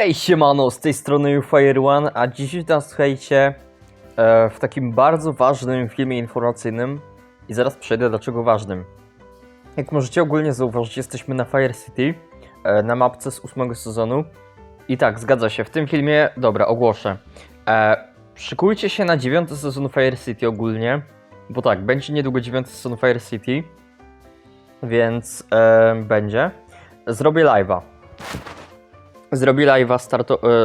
Hej siemano, z tej strony Fire One, a dziś witam słuchajcie e, w takim bardzo ważnym filmie informacyjnym i zaraz przejdę dlaczego ważnym. Jak możecie ogólnie zauważyć, jesteśmy na Fire City, e, na mapce z ósmego sezonu i tak, zgadza się, w tym filmie, dobra, ogłoszę. E, szykujcie się na dziewiąty sezon Fire City ogólnie, bo tak, będzie niedługo dziewiąty sezon Fire City, więc e, będzie. Zrobię live'a zrobi live'a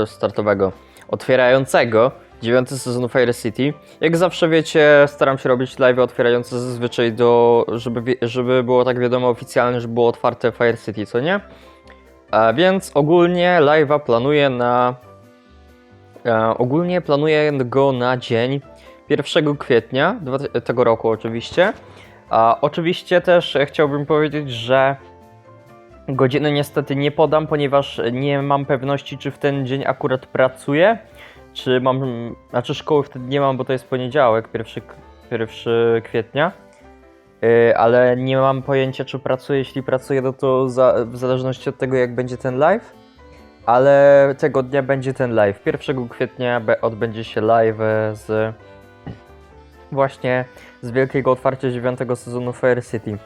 e, startowego, otwierającego dziewiąty sezon Fire City. Jak zawsze wiecie, staram się robić live'y otwierające zazwyczaj do, żeby, żeby było tak wiadomo oficjalnie, że było otwarte Fire City, co nie? A więc ogólnie live'a planuję na... E, ogólnie planuję go na dzień 1 kwietnia tego roku oczywiście. A oczywiście też chciałbym powiedzieć, że Godziny niestety nie podam, ponieważ nie mam pewności, czy w ten dzień akurat pracuję, czy mam. Znaczy, szkoły wtedy nie mam, bo to jest poniedziałek, 1, k- 1 kwietnia. Yy, ale nie mam pojęcia, czy pracuję. Jeśli pracuję, no to za, w zależności od tego, jak będzie ten live. Ale tego dnia będzie ten live. 1 kwietnia odbędzie się live z. Właśnie z wielkiego otwarcia dziewiątego sezonu Fire City.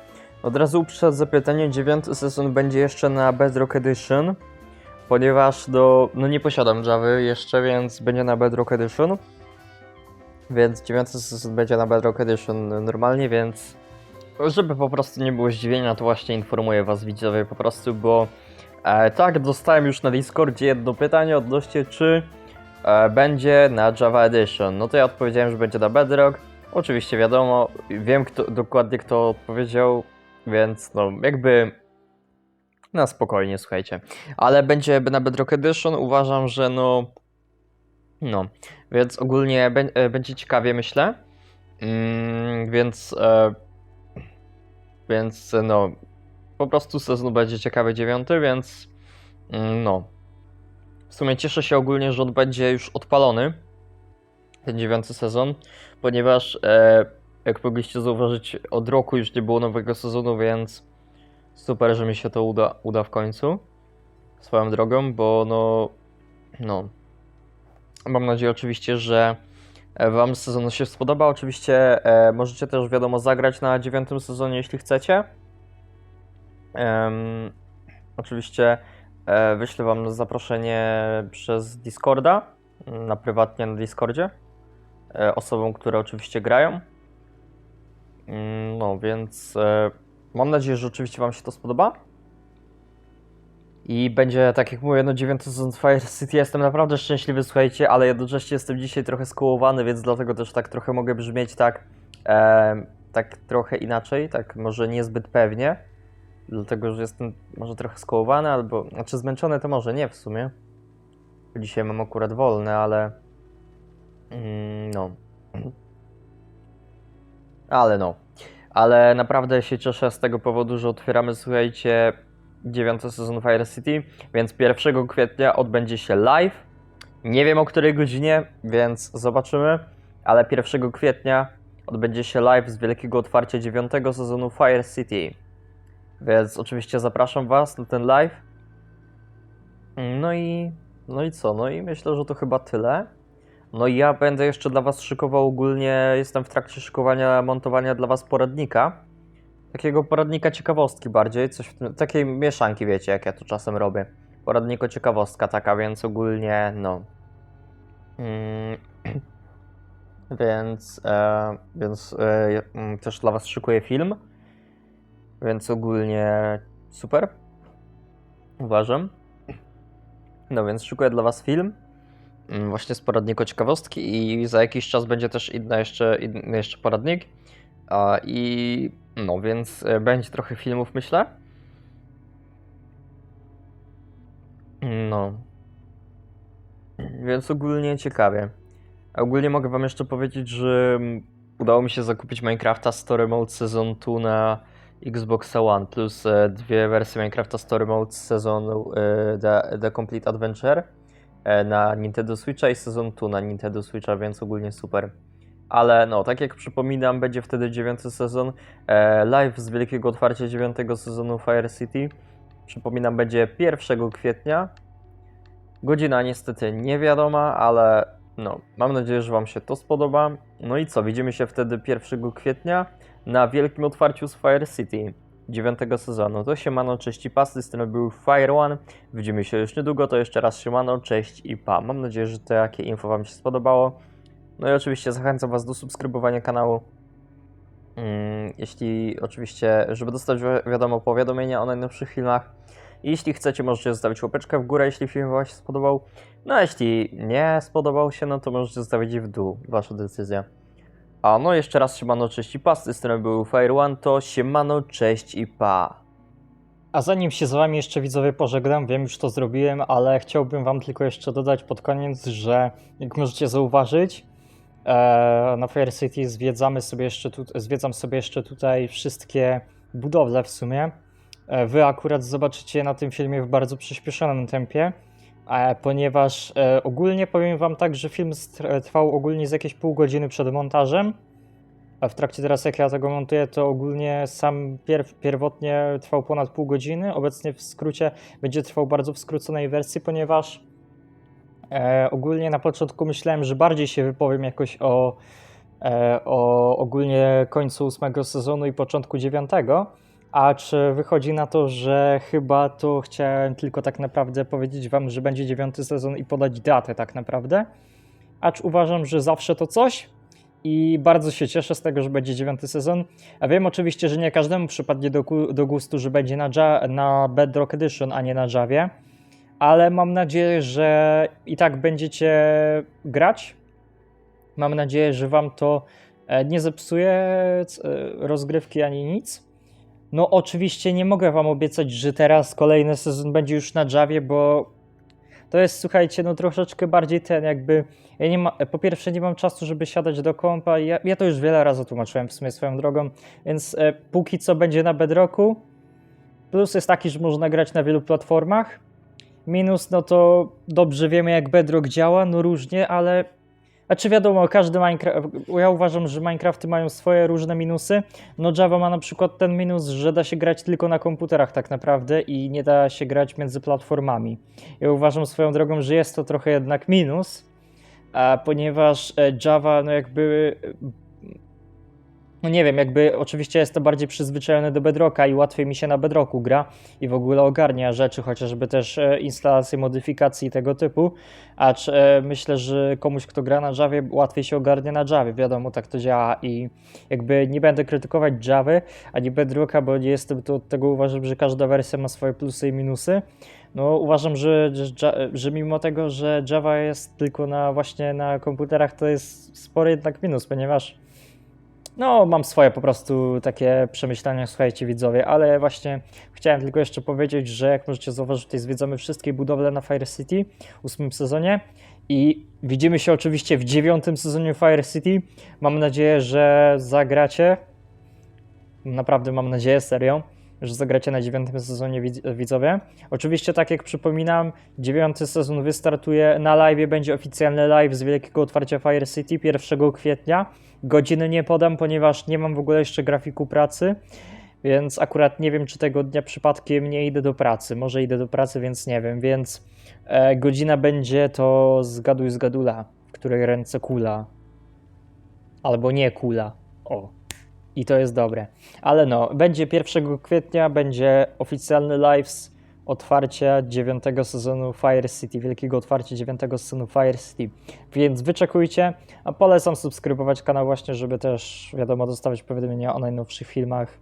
Od razu uprzedzę zapytanie, dziewiąty sezon będzie jeszcze na Bedrock Edition, ponieważ do, no nie posiadam Java jeszcze, więc będzie na Bedrock Edition. Więc dziewiąty sezon będzie na Bedrock Edition normalnie, więc żeby po prostu nie było zdziwienia, to właśnie informuję was widzowie po prostu, bo e, tak, dostałem już na Discordzie jedno pytanie odnośnie czy e, będzie na Java Edition. No to ja odpowiedziałem, że będzie na Bedrock. Oczywiście wiadomo, wiem kto, dokładnie kto odpowiedział, więc no jakby na spokojnie, słuchajcie. Ale będzie na Bedrock Edition, uważam, że no no, więc ogólnie e, będzie ciekawie, myślę. Mm, więc e, więc e, no po prostu sezon będzie ciekawy dziewiąty, więc mm, no w sumie cieszę się ogólnie, że on będzie już odpalony ten dziewiąty sezon, ponieważ e, jak mogliście zauważyć, od roku już nie było nowego sezonu, więc super, że mi się to uda, uda w końcu. Swoją drogą, bo no. No. Mam nadzieję oczywiście, że e, Wam sezon się spodoba. Oczywiście e, możecie też, wiadomo, zagrać na dziewiątym sezonie, jeśli chcecie. Em, oczywiście e, wyślę Wam zaproszenie przez Discorda, na prywatnie na Discordzie, e, osobom, które oczywiście grają. Mm, No, więc e, mam nadzieję, że oczywiście Wam się to spodoba. I będzie, tak jak mówię, no dziewiąty sezon Fire City. Jestem naprawdę szczęśliwy, słuchajcie, ale jednocześnie jestem dzisiaj trochę skołowany, więc dlatego też tak trochę mogę brzmieć tak, e, tak trochę inaczej, tak może niezbyt pewnie. Dlatego, że jestem może trochę skołowany, albo, znaczy zmęczony to może nie w sumie. Dzisiaj mam akurat wolne, ale mm, no. Ale no. Ale naprawdę się cieszę z tego powodu, że otwieramy, słuchajcie, dziewiąty sezon Fire City, więc 1 kwietnia odbędzie się live. Nie wiem o której godzinie, więc zobaczymy, ale 1 kwietnia odbędzie się live z wielkiego otwarcia dziewiątego sezonu Fire City. Więc oczywiście zapraszam Was na ten live. No i, no i co? No i myślę, że to chyba tyle. No i ja będę jeszcze dla Was szykował ogólnie, jestem w trakcie szykowania, montowania dla Was poradnika. Takiego poradnika ciekawostki bardziej, coś tym, takiej mieszanki, wiecie, jak ja to czasem robię. Poradniko ciekawostka taka, więc ogólnie, no. Mm, więc, e, więc e, mm, też dla Was szykuję film. Więc ogólnie super. Uważam. No więc szykuję dla Was film. Mm, Właśnie z poradniku ciekawostki i za jakiś czas będzie też inny jeszcze, inny jeszcze poradnik. I no więc e, będzie trochę filmów, myślę. No. Więc ogólnie ciekawie. Ogólnie mogę Wam jeszcze powiedzieć, że mm, udało mi się zakupić Minecrafta Story Mode Season 2 na Xbox One plus e, dwie wersje Minecrafta Story Mode sezonu e, The, The Complete Adventure na Nintendo Switcha i Sezon 2 na Nintendo Switcha, więc ogólnie super. Ale no, tak jak przypominam, będzie wtedy dziewiąty sezon. E, live z wielkiego otwarcia dziewiątego sezonu Fire City. Przypominam, będzie 1 kwietnia. Godzina niestety niewiadoma, ale no, mam nadzieję, że Wam się to spodoba. No i co, widzimy się wtedy 1 kwietnia na wielkim otwarciu z Fire City 9 sezonu. To siemano, cześć i pa, z tej był Fire One. Widzimy się już niedługo, to jeszcze raz siemano, cześć i pa. Mam nadzieję, że to jakie info Wam się spodobało. No i oczywiście zachęcam Was do subskrybowania kanału. Mm, Jeśli oczywiście, żeby dostać wi- wiadomo powiadomienia o najnowszych filmach. Jeśli chcecie, możecie zostawić łapeczkę w górę, jeśli film Wam się spodobał. No a jeśli nie spodobał się, no to możecie zostawić w dół. Wasza decyzja. A no jeszcze raz siemano, cześć i pa. Z tej strony był Fire One, to siemano, cześć i pa. A zanim się z wami jeszcze widzowie pożegnam, wiem już to zrobiłem, ale chciałbym wam tylko jeszcze dodać pod koniec, że jak możecie zauważyć, e, na Fair City zwiedzamy sobie jeszcze tu, zwiedzam sobie jeszcze tutaj wszystkie budowle w sumie. E, wy akurat zobaczycie na tym filmie w bardzo przyspieszonym tempie, ponieważ e, ogólnie powiem wam tak, że film trwał ogólnie z jakieś pół godziny przed montażem. A w trakcie teraz, jak ja tego montuję, to ogólnie sam pierw, pierwotnie trwał ponad pół godziny. Obecnie w skrócie będzie trwał bardzo w skróconej wersji, ponieważ e, ogólnie na początku myślałem, że bardziej się wypowiem jakoś o, e, o ogólnie końcu ósmego sezonu i początku dziewiątego. A czy wychodzi na to, że chyba to chciałem tylko tak naprawdę powiedzieć wam, że będzie dziewiąty sezon i podać datę tak naprawdę. Acz uważam, że zawsze to coś, i bardzo się cieszę z tego, że będzie dziewiąty sezon. A wiem oczywiście, że nie każdemu przypadnie do, do gustu, że będzie na, ja, na Bedrock Edition, a nie na Javie, ale mam nadzieję, że i tak będziecie grać. Mam nadzieję, że Wam to e, nie zepsuje e, rozgrywki ani nic. No, oczywiście nie mogę Wam obiecać, że teraz kolejny sezon będzie już na Javie, bo to jest, słuchajcie, no troszeczkę bardziej ten, jakby. Ja nie ma, po pierwsze, nie mam czasu, żeby siadać do kompa. Ja, ja to już wiele razy tłumaczyłem w sumie swoją drogą, więc e, póki co będzie na Bedrocku. Plus jest taki, że można grać na wielu platformach. Minus, no to dobrze wiemy, jak Bedrock działa, no różnie, ale. A czy wiadomo, każdy Minecraft. Ja uważam, że Minecrafty mają swoje różne minusy. No Java ma na przykład ten minus, że da się grać tylko na komputerach tak naprawdę i nie da się grać między platformami. Ja uważam swoją drogą, że jest to trochę jednak minus, a ponieważ e, Java, no jakby. No nie wiem, jakby oczywiście jest to bardziej przyzwyczajone do Bedrocka i łatwiej mi się na Bedrocku gra i w ogóle ogarnia rzeczy, chociażby też e, instalacje modyfikacji tego typu, acz e, myślę, że komuś, kto gra na Javie, łatwiej się ogarnia na Javie, wiadomo, tak to działa i jakby nie będę krytykować Javy ani Bedrocka, bo nie jestem tu od tego uważam, że każda wersja ma swoje plusy i minusy, no, uważam, że, że, że mimo tego, że Java jest tylko na właśnie na komputerach, to jest spory jednak minus, ponieważ no, mam swoje po prostu takie przemyślenia, słuchajcie widzowie, ale właśnie chciałem tylko jeszcze powiedzieć, że jak możecie zauważyć, tutaj zwiedzamy wszystkie budowle na Fire City w ósmym sezonie i widzimy się oczywiście w dziewiątym sezonie Fire City. Mam nadzieję, że zagracie. Naprawdę mam nadzieję, serio, że zagracie na dziewiątym sezonie widz- widzowie. Oczywiście, tak jak przypominam, dziewiąty sezon wystartuje na live, będzie oficjalny live z wielkiego otwarcia Fire City 1 kwietnia. Godziny nie podam, ponieważ nie mam w ogóle jeszcze grafiku pracy, więc akurat nie wiem, czy tego dnia przypadkiem nie idę do pracy. Może idę do pracy, więc nie wiem, więc e, godzina będzie to zgaduj zgadula, w której ręce kula. Albo nie kula. O. I to jest dobre. Ale no, będzie 1 kwietnia, będzie oficjalny live otwarcia dziewiątego sezonu Fire City, wielkiego otwarcia dziewiątego sezonu Fire City. Więc wyczekujcie, a polecam subskrybować kanał właśnie, żeby też, wiadomo, dostawać powiadomienia o najnowszych filmach,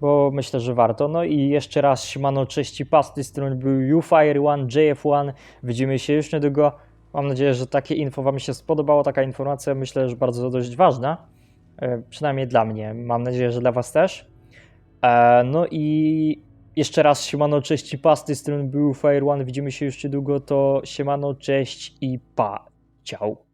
bo myślę, że warto. No i jeszcze raz siemano, cześć i pas, z strony był UFire1, JF1, widzimy się już niedługo. Mam nadzieję, że takie info Wam się spodobało, taka informacja myślę, że bardzo dość ważna, przynajmniej dla mnie, mam nadzieję, że dla Was też. E, No i jeszcze raz siemano, cześć i pa, z tej strony był Fire One, widzimy się już niedługo, to siemano, cześć i pa, ciao.